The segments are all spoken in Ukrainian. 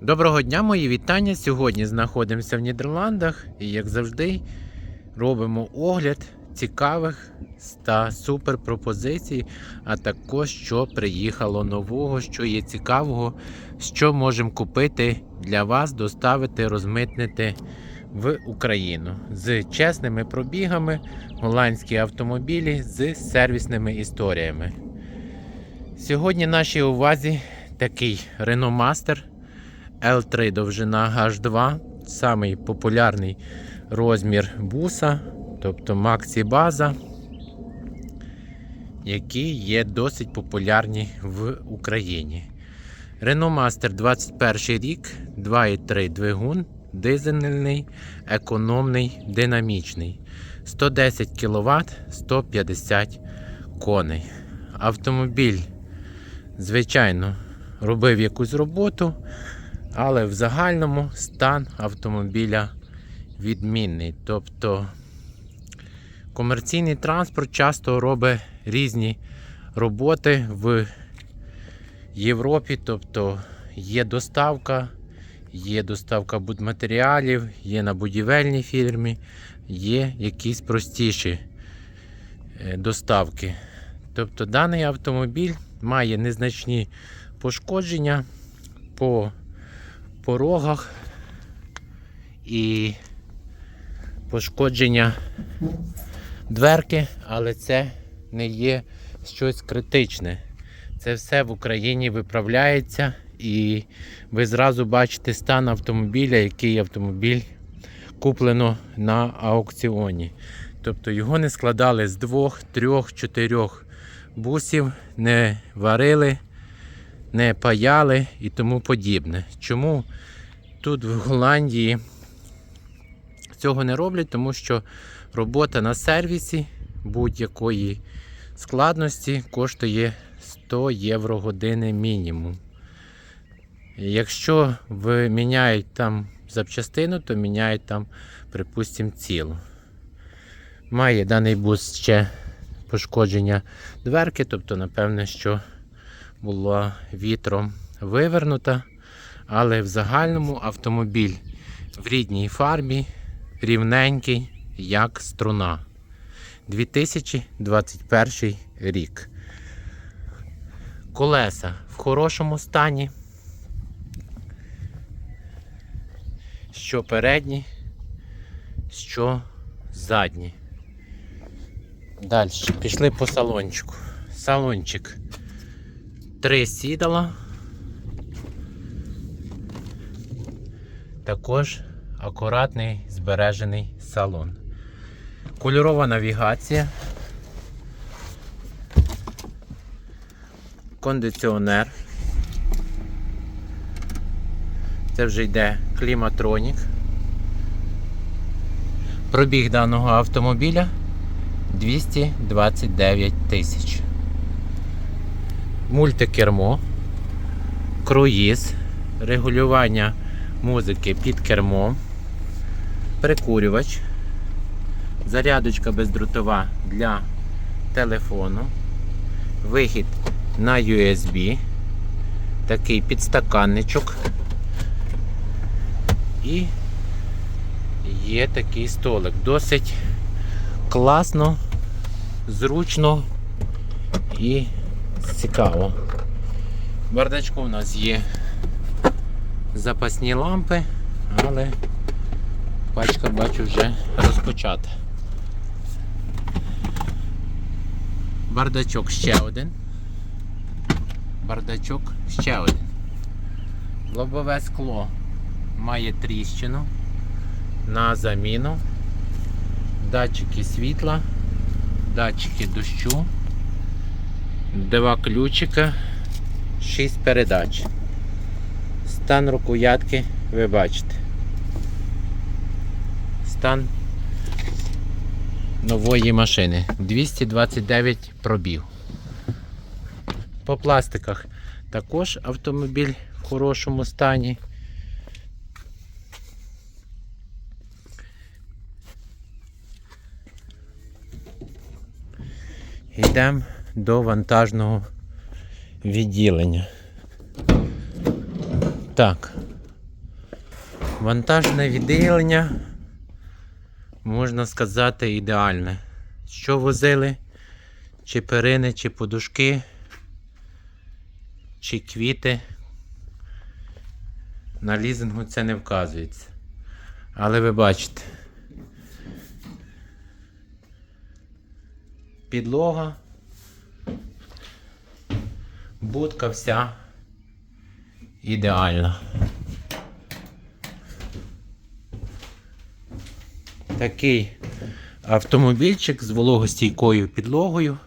Доброго дня, мої вітання. Сьогодні знаходимося в Нідерландах і, як завжди, робимо огляд цікавих та супер пропозицій, а також що приїхало нового, що є цікавого, що можемо купити для вас, доставити, розмитнити в Україну з чесними пробігами, голландські автомобілі з сервісними історіями. Сьогодні нашій увазі такий Renault Master L3 довжина H2, самий популярний розмір буса, тобто Maxi база, які є досить популярні в Україні. Renault Master 21 рік, 2,3 двигун, дизельний, економний, динамічний. 110 кВт, 150 коней. Автомобіль, звичайно, робив якусь роботу, але в загальному стан автомобіля відмінний. Тобто комерційний транспорт часто робить різні роботи в Європі. Тобто є доставка, є доставка будматеріалів, є на будівельній фірмі, є якісь простіші е, доставки. Тобто даний автомобіль має незначні пошкодження по порогах і пошкодження дверки, але це не є щось критичне. Це все в Україні виправляється і ви зразу бачите стан автомобіля, який автомобіль куплено на аукціоні. Тобто його не складали з двох, трьох, чотирьох бусів, не варили, не паяли і тому подібне. Чому тут в Голландії цього не роблять? Тому що робота на сервісі будь-якої складності коштує 100 євро години мінімум. Якщо ви міняють там запчастину, то міняють там, припустимо, цілу. Має даний бус ще пошкодження дверки, тобто, напевне, що була вітром вивернута, але в загальному автомобіль в рідній фарбі рівненький, як струна. 2021 рік. Колеса в хорошому стані. Що передні, що задні. Далі пішли по салончику. Салончик три сідала. Також акуратний збережений салон. Кольорова навігація. Кондиціонер. Це вже йде кліматронік. Пробіг даного автомобіля 229 тисяч. Мультикермо, круїз, регулювання музики під кермом, прикурювач, зарядочка бездротова для телефону, вихід на USB, такий підстаканничок і є такий столик. Досить класно, зручно і цікаво. В бардачку у нас є запасні лампи, але пачка бачу вже розпочата. Бардачок ще один. Бардачок ще один. Лобове скло має тріщину на заміну. Датчики світла, датчики дощу, два ключика, 6 передач. Стан рукоятки ви бачите. Стан нової машини. 229 пробіг. По пластиках також автомобіль в хорошому стані. Йдемо до вантажного відділення. Так, Вантажне відділення, можна сказати, ідеальне. Що возили? Чи перини, чи подушки, чи квіти. На лізингу це не вказується. Але ви бачите. Підлога. Будка вся ідеальна. Такий автомобільчик з вологостійкою підлогою.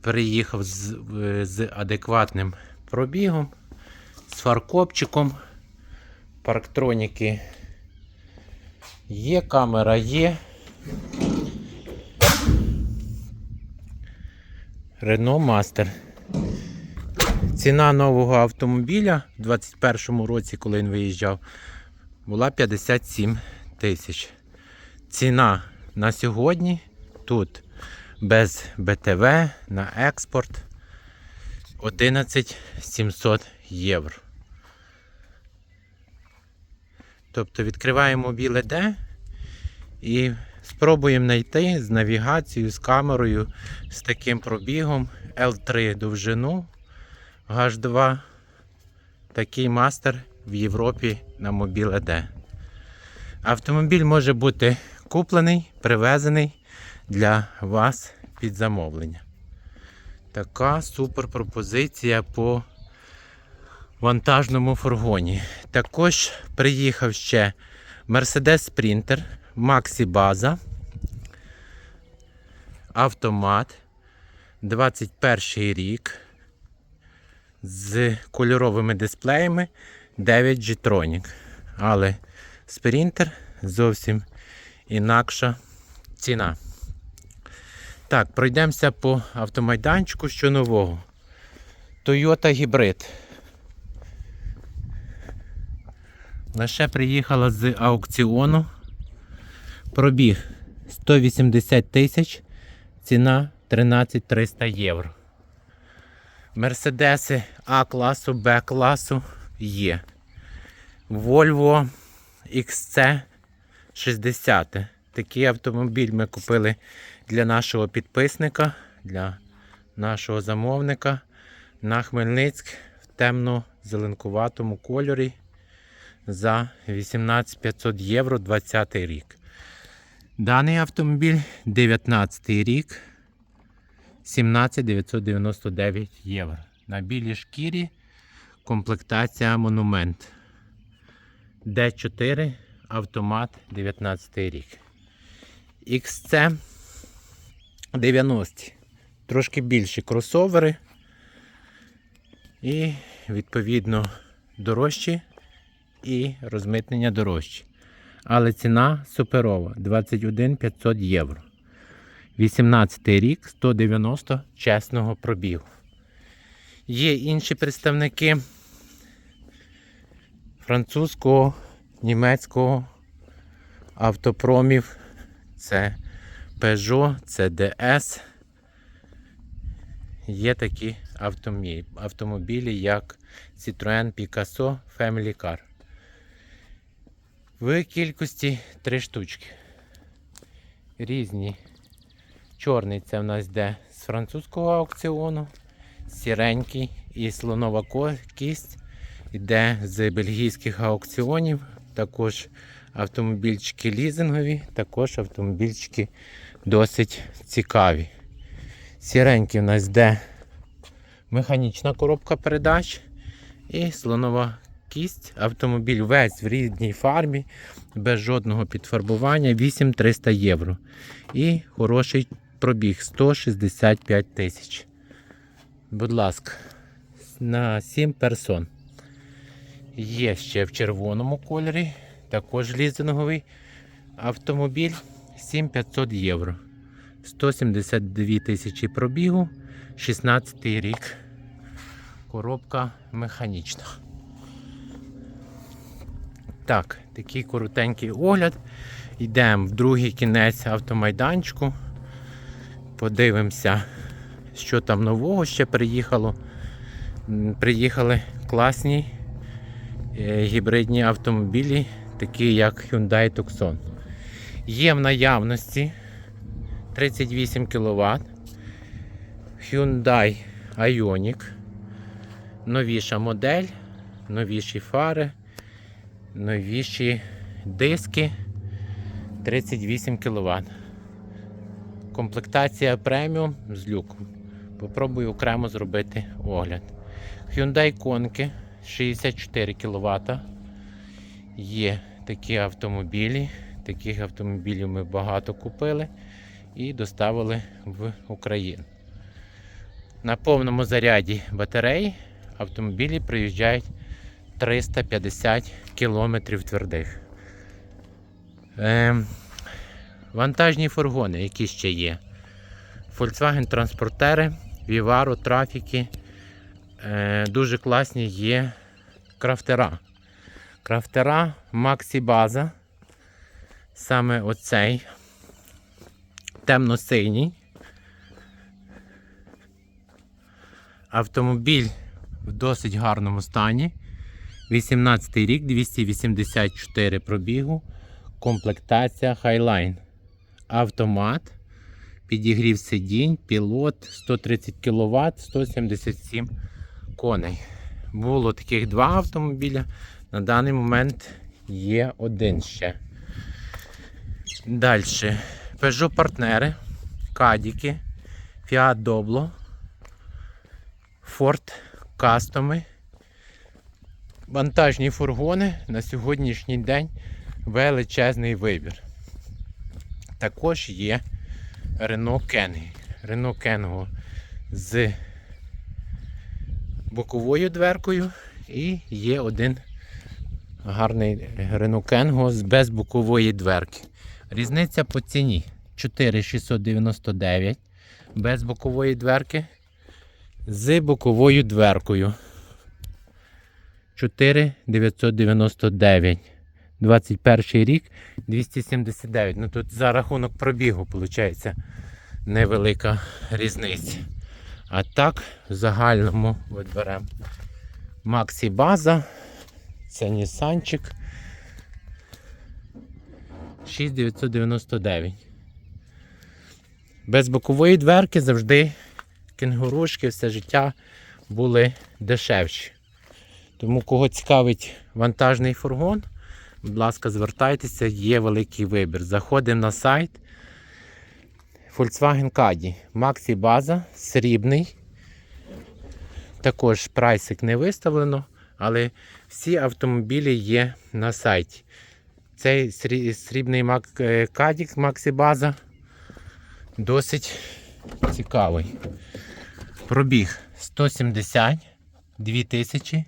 Приїхав з, з адекватним пробігом, з фаркопчиком. Парктроніки є, камера є. Renault Master. Ціна нового автомобіля в 2021 році, коли він виїжджав, була 57 тисяч. Ціна на сьогодні тут без БТВ на експорт 11 700 євро. Тобто відкриваємо біле Д і спробуємо знайти з навігацією, з камерою, з таким пробігом L3 довжину, H2. Такий мастер в Європі на мобіле Д. Автомобіль може бути куплений, привезений для вас під замовлення. Така супер пропозиція по вантажному фургоні. Також приїхав ще Mercedes Sprinter, Maxi База, автомат, 21 рік з кольоровими дисплеями 9 G-Tronic. Але Sprinter зовсім інакша ціна. Так, пройдемося по автомайданчику, що нового. Toyota Hybrid. Лише приїхала з аукціону. Пробіг 180 тисяч, ціна 13 300 євро. Мерседеси А класу, Б класу є. Volvo XC 60. Такий автомобіль ми купили для нашого підписника, для нашого замовника на Хмельницьк в темно-зеленкуватому кольорі за 18 500 євро 20 рік. Даний автомобіль 19 рік 17 999 євро. На білій шкірі комплектація монумент. D4 автомат 19 рік. XC 90. Трошки більші кросовери. І відповідно дорожчі і розмитнення дорожчі. Але ціна суперова 21 500 євро. 18 рік 190 чесного пробігу. Є інші представники французького, німецького автопромів. Це Peugeot, це DS. Є такі автомобілі, як Citroën Picasso Family Car. В кількості три штучки. Різні. Чорний це в нас йде з французького аукціону. Сіренький і слонова кість йде з бельгійських аукціонів. Також автомобільчики лізингові, також автомобільчики досить цікаві. Сіренький в нас йде механічна коробка передач і слонова кість. Автомобіль весь в рідній фарбі, без жодного підфарбування, 8300 євро. І хороший пробіг 165 тисяч. Будь ласка, на 7 персон. Є ще в червоному кольорі, також лізинговий автомобіль 7500 євро. 172 тисячі пробігу, 16 рік. Коробка механічна. Так, такий коротенький огляд. Йдемо в другий кінець автомайданчику. Подивимося, що там нового ще приїхало. Приїхали класні е, гібридні автомобілі, такі як Hyundai Tucson. Є в наявності 38 кВт. Hyundai Ioniq. Новіша модель, новіші фари, новіші диски 38 кВт. Комплектація преміум з люком. Попробую окремо зробити огляд. Hyundai Конки 64 кВт. Є такі автомобілі. Таких автомобілів ми багато купили і доставили в Україну. На повному заряді батареї автомобілі приїжджають 350 км твердих. Ем, вантажні фургони, які ще є. Volkswagen транспортери, Vivaro, трафіки. Е, дуже класні є крафтера. Крафтера Maxi База. Саме оцей темно-синій. Автомобіль в досить гарному стані. 18 рік, 284 пробігу. Комплектація Highline. Автомат. Підігрів сидінь, пілот 130 кВт, 177 коней. Було таких два автомобіля. На даний момент є один ще. Далі. Peugeot партнери, Кадіки, Fiat Doblo, Ford Кастоми. Вантажні фургони на сьогоднішній день величезний вибір. Також є Renault Kangoo. Renault Kangoo з боковою дверкою і є один гарний Renault Kangoo з без бокової дверки. Різниця по ціні 4699 без бокової дверки з боковою дверкою 4999. 21 рік 279. Ну тут за рахунок пробігу виходить невелика різниця. А так, в загальному от беремо Максі База. Це Нісанчик. 6999. Без бокової дверки завжди кенгурушки все життя були дешевші. Тому кого цікавить вантажний фургон, будь ласка, звертайтеся, є великий вибір. Заходимо на сайт Volkswagen Caddy. Maxi база, срібний. Також прайсик не виставлено, але всі автомобілі є на сайті. Цей срібний е, Maxi база досить цікавий. Пробіг 170, 2000,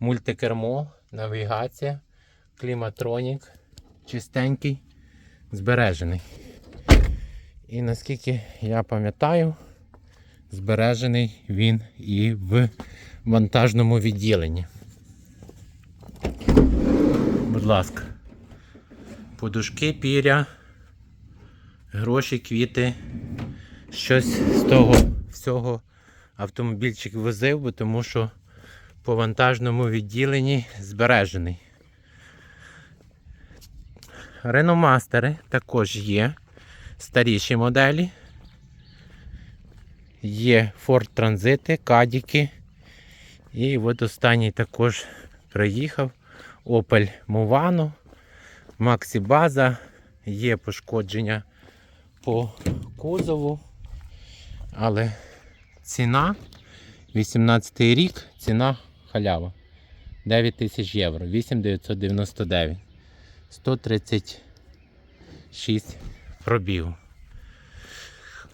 мультикермо, навігація, кліматронік, чистенький, збережений. І наскільки я пам'ятаю, збережений він і в вантажному відділенні. Будь ласка, подушки, піря, гроші, квіти. Щось з того всього автомобільчик возив, бо тому що по вантажному відділенні збережений. Реномастери також є. Старіші моделі. Є Ford Transit, Кадіки. І от останній також приїхав. Opel Movano, Maxi База. Є пошкодження по кузову. Але ціна 18 рік, ціна халява. 9 тисяч євро, 8999. 136 пробігу.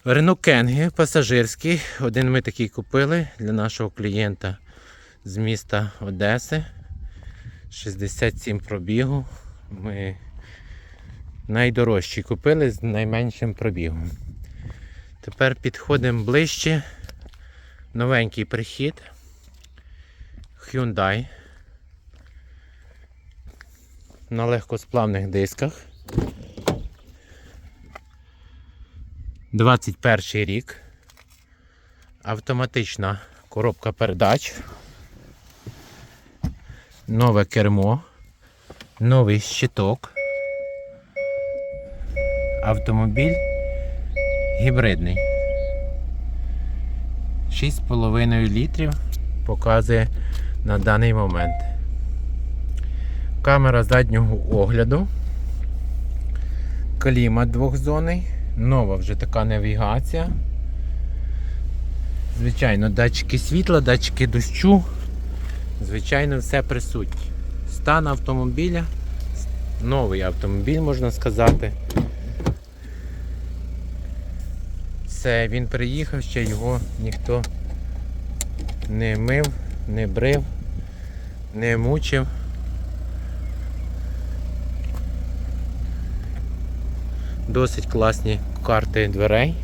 Renault Кенги пасажирський. Один ми такий купили для нашого клієнта з міста Одеси. 67 пробігу. Ми найдорожчий купили з найменшим пробігом. Тепер підходимо ближче. Новенький прихід. Hyundai. На легкосплавних дисках. 21 рік. Автоматична коробка передач. нове кермо, новий щиток. Автомобіль гібридний. 6,5 літрів показує на даний момент. Камера заднього огляду. Клімат двохзонний. Нова вже така навігація. Звичайно, датчики світла, датчики дощу. Звичайно, все присутнє. Стан автомобіля. Новий автомобіль, можна сказати. Це він приїхав, ще його ніхто не мив, не брив, не мучив. Досить класні карти дверей.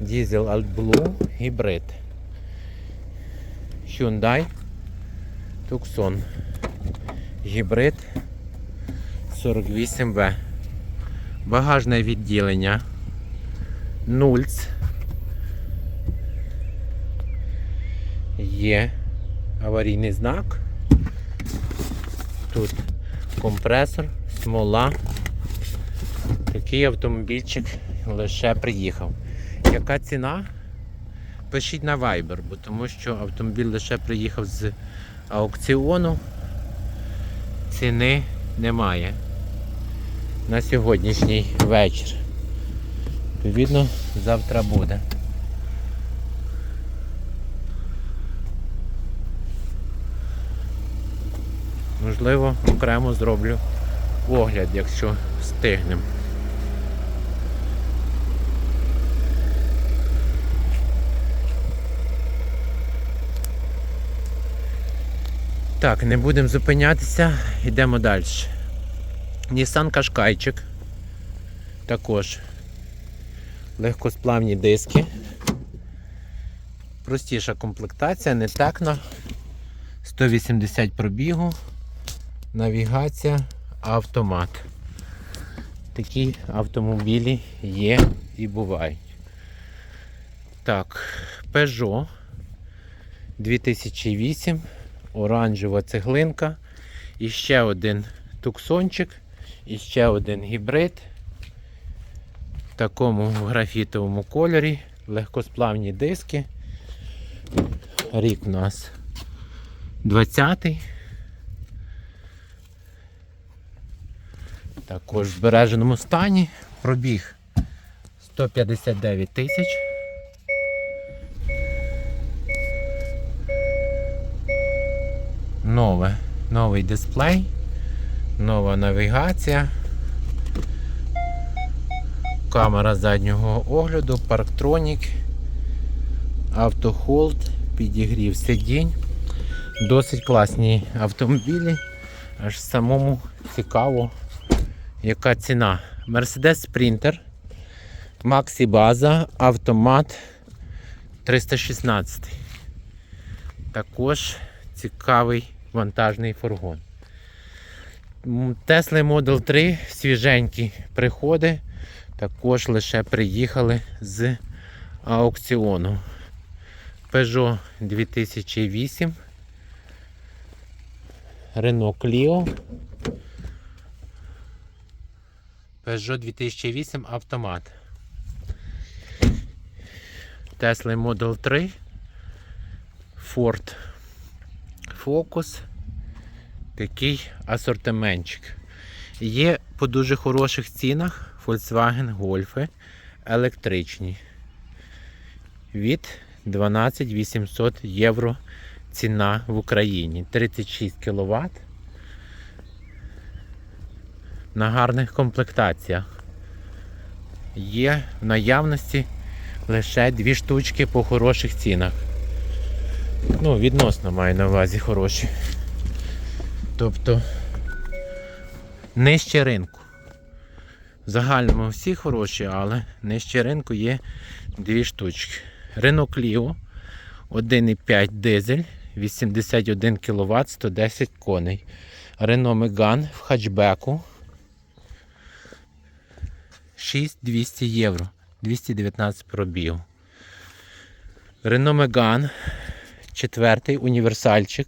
Дізель AltBlue гібрид. Hyundai Tucson. Гібрид 48B. Багажне відділення. Нульц. Є аварійний знак. Тут компресор, смола. Такий автомобільчик лише приїхав. Яка ціна? Пишіть на Viber, бо тому що автомобіль лише приїхав з аукціону. Ціни немає на сьогоднішній вечір. Відповідно, завтра буде. Можливо, окремо зроблю огляд, якщо встигнемо. Так, не будемо зупинятися, йдемо далі. Nissan Qashqaiчик. Також легкосплавні диски. Простіша комплектація, не текно. 180 пробігу, навігація, автомат. Такі автомобілі є і бувають. Так, Peugeot 2008, оранжева цеглинка. І ще один туксончик, і ще один гібрид. В такому графітовому кольорі, легкосплавні диски. Рік у нас 20-й. Також в збереженому стані. Пробіг 159 тисяч. Нове, новий дисплей, нова навігація, камера заднього огляду, парктронік, автохолд, підігрів сидінь. Досить класні автомобілі. Аж самому цікаво, яка ціна. Mercedes Sprinter, Maxi База, автомат 316. Також цікавий вантажний фургон. Tesla Model 3 свіженькі приходи. Також лише приїхали з аукціону. Peugeot 2008. Renault Clio. Peugeot 2008 автомат. Tesla Model 3. Ford Focus. Такий асортиментчик. Є по дуже хороших цінах Volkswagen Golf електричні. Від 12 800 євро ціна в Україні. 36 кВт. На гарних комплектаціях. Є в наявності лише дві штучки по хороших цінах. Ну, відносно маю на увазі хороші. Тобто нижче ринку. В загальному всі хороші, але нижче ринку є дві штучки. Renault Clio 1,5 дизель, 81 кВт, 110 коней. Renault Megane в хатчбеку 6200 євро, 219 пробіг. Renault Megane четвертий універсальчик,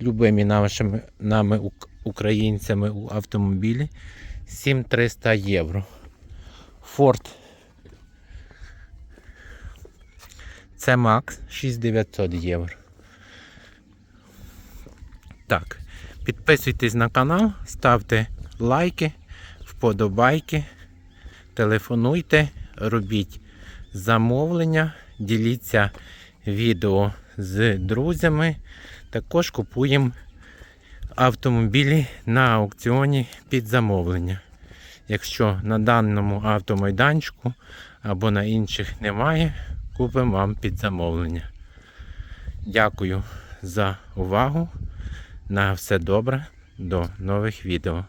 любимі нашими нами українцями у автомобілі. 7300 євро. Ford це Max 6900 євро. Так, підписуйтесь на канал, ставте лайки, вподобайки, телефонуйте, робіть замовлення, діліться відео з друзями. Також купуємо автомобілі на аукціоні під замовлення. Якщо на даному автомайданчику або на інших немає, купимо вам під замовлення. Дякую за увагу. На все добре. До нових відео.